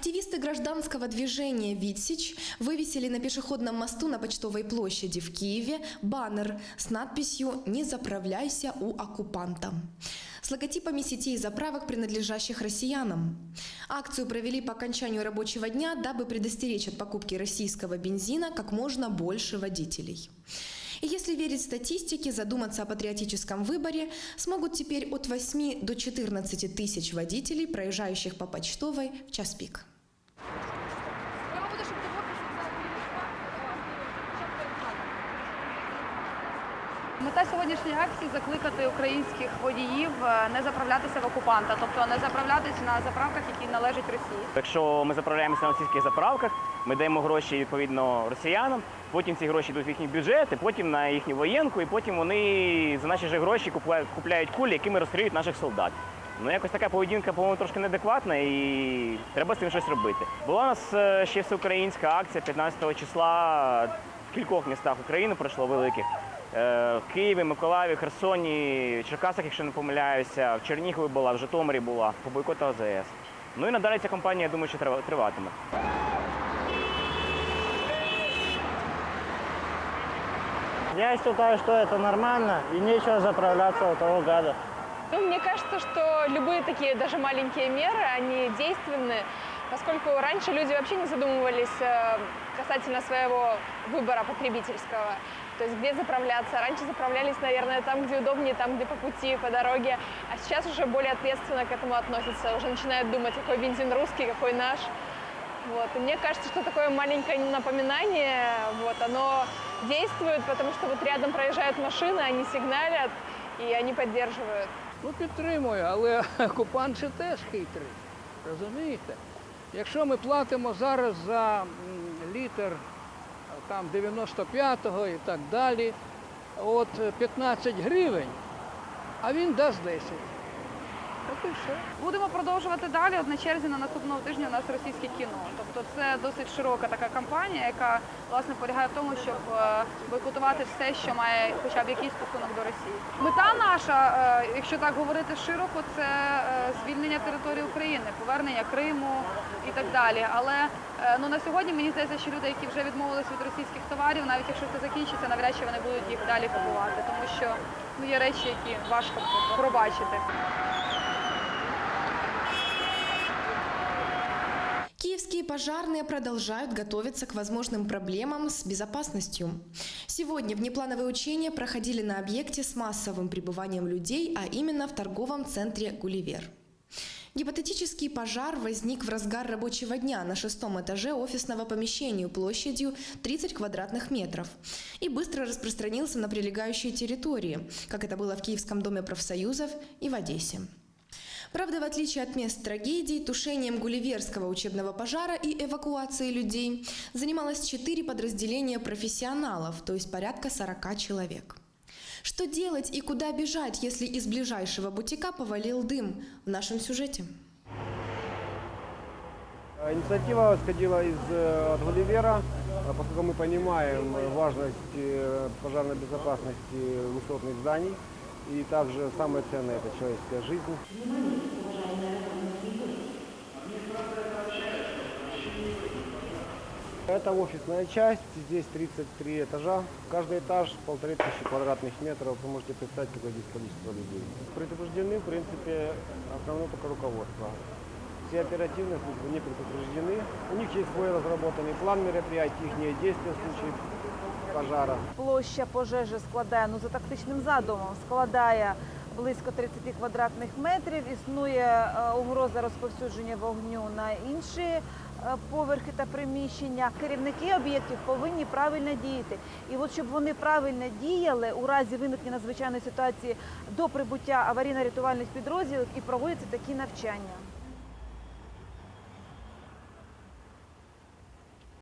Активисты гражданского движения «Витсич» вывесили на пешеходном мосту на Почтовой площади в Киеве баннер с надписью «Не заправляйся у оккупанта» с логотипами сетей заправок, принадлежащих россиянам. Акцию провели по окончанию рабочего дня, дабы предостеречь от покупки российского бензина как можно больше водителей. И если верить статистике, задуматься о патриотическом выборе смогут теперь от 8 до 14 тысяч водителей, проезжающих по почтовой в час пик. Мета сьогоднішньої акції закликати українських водіїв е, не заправлятися в окупанта, тобто не заправлятися на заправках, які належать Росії. Якщо ми заправляємося на російських заправках, ми даємо гроші відповідно росіянам, потім ці гроші йдуть в їхні бюджети, потім на їхню воєнку, і потім вони за наші ж гроші купляють кулі, якими розстрілюють наших солдат. Ну якось така поведінка, по-моєму, трошки неадекватна і треба з цим щось робити. Була у нас е, ще всеукраїнська акція 15 числа в кількох містах України пройшло великих. Е, В Києві, Миколаєві, Херсоні, Черкасах, якщо не помиляюся, в Чернігові була, в Житомирі була, по бойкоту АЗС. Ну і надалі ця кампанія, я думаю, що трива- триватиме. Я считаю, что это нормально и нечего заправляться у того гада. Ну, мне кажется, что любые такие, даже маленькие меры, они действенны, поскольку раньше люди вообще не задумывались э, касательно своего выбора потребительского. То есть где заправляться. Раньше заправлялись, наверное, там, где удобнее, там, где по пути, по дороге. А сейчас уже более ответственно к этому относятся. Уже начинают думать, какой бензин русский, какой наш. Вот. И мне кажется, что такое маленькое напоминание, вот, оно действует, потому что вот рядом проезжают машины, они сигналят, и они поддерживают. Ну, підтримую, але окупант ще теж хитрий. Розумієте? Якщо ми платимо зараз за м, літр а, там 95-го і так далі, от е, 15 гривень, а він дасть 10. І. Будемо продовжувати далі. От на наступного тижня у нас російське кіно. Тобто це досить широка така кампанія, яка власне полягає в тому, щоб е, бойкотувати все, що має хоча б якийсь стосунок до Росії. Мета наша, е, якщо так говорити широко, це е, звільнення території України, повернення Криму і так далі. Але ну на сьогодні мені здається, що люди, які вже відмовились від російських товарів, навіть якщо це закінчиться, навряд чи вони будуть їх далі купувати, тому що ну є речі, які важко пробачити. Пожарные продолжают готовиться к возможным проблемам с безопасностью. Сегодня внеплановые учения проходили на объекте с массовым пребыванием людей, а именно в торговом центре «Гулливер». Гипотетический пожар возник в разгар рабочего дня на шестом этаже офисного помещения площадью 30 квадратных метров и быстро распространился на прилегающие территории, как это было в Киевском доме профсоюзов и в Одессе. Правда, в отличие от мест трагедий, тушением Гулливерского учебного пожара и эвакуацией людей занималось четыре подразделения профессионалов, то есть порядка 40 человек. Что делать и куда бежать, если из ближайшего бутика повалил дым? В нашем сюжете. Инициатива исходила из э, от Гулливера, а поскольку мы понимаем важность э, пожарной безопасности высотных зданий, и также самое ценное – это человеческая жизнь. Это офисная часть, здесь 33 этажа, каждый этаж полторы тысячи квадратных метров, вы можете представить, какое здесь количество людей. Предупреждены, в принципе, основное только руководство. Все оперативные службы не предупреждены. У них есть свой разработанный план мероприятий, их действия в случае пожара. Площа пожежі складає, ну за тактичним задумом, складає близько 30 квадратних метрів. Існує е, угроза розповсюдження вогню на інші е, поверхи та приміщення. Керівники об'єктів повинні правильно діяти. І от щоб вони правильно діяли у разі виникнення надзвичайної ситуації до прибуття аварійно-рятувальних підрозділів і проводяться такі навчання.